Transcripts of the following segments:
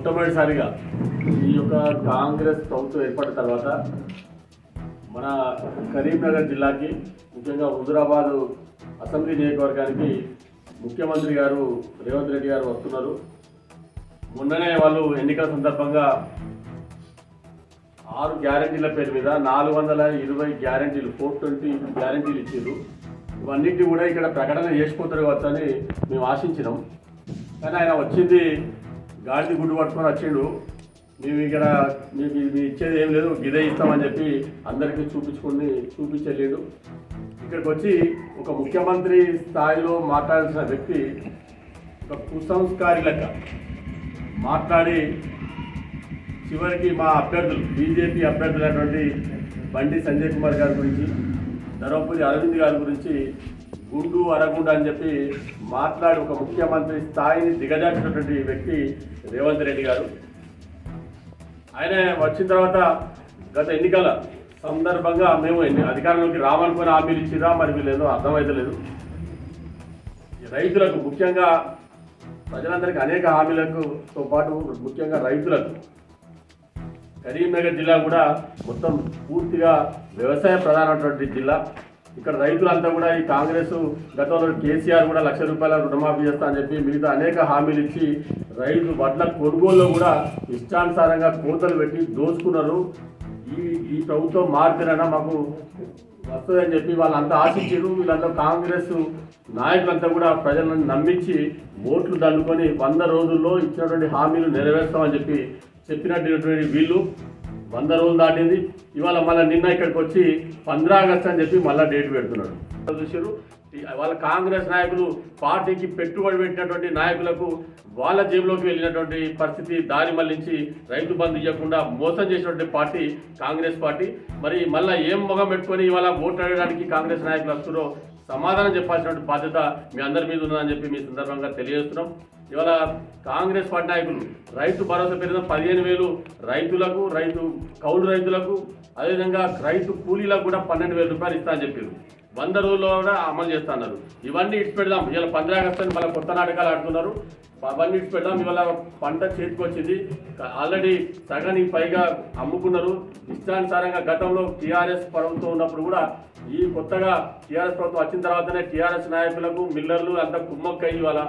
మొట్టమొదటిసారిగా ఈ యొక్క కాంగ్రెస్ ప్రభుత్వం ఏర్పడిన తర్వాత మన కరీంనగర్ జిల్లాకి ముఖ్యంగా హుజురాబాద్ అసెంబ్లీ నియోజకవర్గానికి ముఖ్యమంత్రి గారు రేవంత్ రెడ్డి గారు వస్తున్నారు. మొన్ననే వాళ్ళు ఎన్నికల సందర్భంగా ఆరు గ్యారంటీల పేరు మీద నాలుగు వందల ఇరవై గ్యారంటీలు ఫోర్ ట్వంటీ గ్యారంటీలు ఇచ్చారు ఇవన్నిటి కూడా ఇక్కడ ప్రకటన చేసిపోతారు కావచ్చు అని మేము ఆశించినాం. కానీ ఆయన వచ్చింది గాడిది గుడ్డు పట్టుకొని వచ్చిండు. మేము ఇక్కడ మీకు ఇది ఇచ్చేది ఏం లేదు గిదే ఇస్తామని చెప్పి అందరికీ చూపించుకుని చూపించలేడు. ఇక్కడికి వచ్చి ఒక ముఖ్యమంత్రి స్థాయిలో మాట్లాడాల్సిన వ్యక్తి ఒక కుసంస్కారి లెక్క మాట్లాడి చివరికి మా అభ్యర్థులు బీజేపీ అభ్యర్థులైనటువంటి బండి సంజయ్ కుమార్ గారి గురించి ధర్మపురి అరవింద్ గారి గురించి గుండు అరగుండు అని చెప్పి మాట్లాడి ఒక ముఖ్యమంత్రి స్థాయిని దిగజార్చినటువంటి వ్యక్తి రేవంత్ రెడ్డి గారు. ఆయన వచ్చిన తర్వాత గత ఎన్నికల సందర్భంగా మేము ఎన్ని అధికారంలోకి రావాలనుకుని హామీలు ఇచ్చిరా మరి వీళ్ళేదో అర్థమైతలేదు రైతులకు ముఖ్యంగా ప్రజలందరికీ అనేక హామీలకుతో పాటు ముఖ్యంగా రైతులకు కరీంనగర్ జిల్లా కూడా మొత్తం పూర్తిగా వ్యవసాయ ప్రధానమైనటువంటి జిల్లా. ఇక్కడ రైతులంతా కూడా ఈ కాంగ్రెస్ గతంలో కేసీఆర్ కూడా లక్ష రూపాయల రుణమాఫీ చేస్తా అని చెప్పి మిగతా అనేక హామీలు ఇచ్చి రైతు వడ్ల కొనుగోలులో కూడా ఇష్టానుసారంగా కోతలు పెట్టి దోచుకున్నారు. ఈ ఈ ప్రభుత్వం మారుతున్నా మాకు వస్తుందని చెప్పి వాళ్ళంతా ఆశించారు వీళ్ళంతా కాంగ్రెస్ నాయకులంతా కూడా ప్రజలను నమ్మించి ఓట్లు దండుకొని వంద రోజుల్లో ఇచ్చినటువంటి హామీలు నెరవేర్స్తామని చెప్పి చెప్పినటువంటి వీళ్ళు వంద రోజులు దాటింది. ఇవాళ మళ్ళీ నిన్న ఇక్కడికి వచ్చి పంద్రా ఆగస్ట్ అని చెప్పి మళ్ళీ డేట్ పెడుతున్నాడు. చూసారు వాళ్ళ కాంగ్రెస్ నాయకులు పార్టీకి పెట్టుబడి పెట్టినటువంటి నాయకులకు వాళ్ళ జేబులోకి వెళ్ళినటువంటి పరిస్థితి దారి మళ్ళించి రైతు బంధు ఇవ్వకుండా మోసం చేసినటువంటి పార్టీ కాంగ్రెస్ పార్టీ. మరి మళ్ళీ ఏం మొగం పెట్టుకొని ఇవాళ ఓట్లు అడగడానికి కాంగ్రెస్ నాయకులు వస్తున్నారో సమాధానం చెప్పాల్సినటువంటి బాధ్యత మీ అందరి మీద ఉందని చెప్పి మీ సందర్భంగా తెలియజేస్తున్నాం. ఇవాళ కాంగ్రెస్ పార్టీ నాయకులు రైతు భరోసా పేరున పదిహేను వేలు రైతులకు రైతు కౌలు రైతులకు అదేవిధంగా రైతు కూలీలకు కూడా పన్నెండు వేల రూపాయలు ఇస్తా అని చెప్పారు. వంద రోజుల్లో కూడా అమలు చేస్తున్నారు ఇవన్నీ ఇటు పెడదాం. ఇవాళ పంద్రాగస్తని మళ్ళీ కొత్త నాటకాలు ఆడుతున్నారు. అవన్నీ ఇటు పెడదాం. ఇవాళ పంట చేతికి వచ్చింది. ఆల్రెడీ సగానికి పైగా అమ్ముకున్నారు. ఇష్టానుసారంగా గతంలో టీఆర్ఎస్ ప్రభుత్వం ఉన్నప్పుడు కూడా ఈ కొత్తగా టీఆర్ఎస్ ప్రభుత్వం వచ్చిన తర్వాతనే టీఆర్ఎస్ నాయకులకు మిల్లర్లు అంతా కుమ్మక్కయ్యి ఇవాళ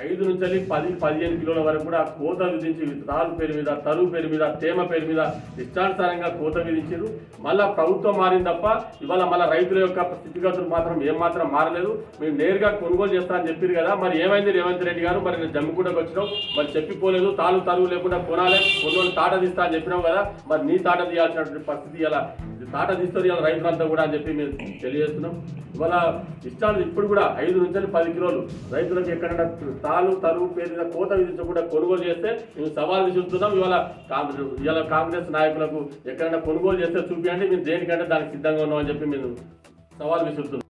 ఐదు నుంచి పది పదిహేను కిలోల వరకు కూడా కోత విధించి తాలు పేరు మీద తరువు పేరు మీద తేమ పేరు మీద ఇష్టానుసారంగా కోత విధించారు మళ్ళా ప్రభుత్వం మారింది తప్ప ఇవాళ మళ్ళీ రైతుల యొక్క స్థితిగతులు మాత్రం ఏమాత్రం మారలేదు. మీరు నేరుగా కొనుగోలు చేస్తామని చెప్పారు కదా. మరి ఏమైంది రేవంత్ రెడ్డి గారు? మరి నేను జమ్మిగూడకు వచ్చినాం. మరి చెప్పిపోలేదు. తాలు తరువు లేకుండా కొనాలి. కొనుగోలు తాట తీస్తా అని చెప్పినాం కదా. మరి నీ తాట తీయాల్సినటువంటి పరిస్థితి ఇలా తాట తీస్తారు ఇలా రైతులంతా కూడా అని చెప్పి మేము తెలియజేస్తున్నాం. ఇవాళ ఇష్టాలు ఇప్పుడు కూడా ఐదు నుంచి పది కిలోలు రైతులకు ఎక్కడైనా తాలు తరువు పేరు మీద కోత విధించకుండా కొనుగోలు చేస్తే మేము సవాల్ విసురుతున్నాం. ఇవాళ కాంగ్రెస్ ఇవాళ కాంగ్రెస్ నాయకులకు ఎక్కడైనా కొనుగోలు చేస్తే చూపించండి మేము దేనికంటే దానికి సిద్ధంగా ఉన్నామని చెప్పి మేము సవాల్ విసురుతున్నాం.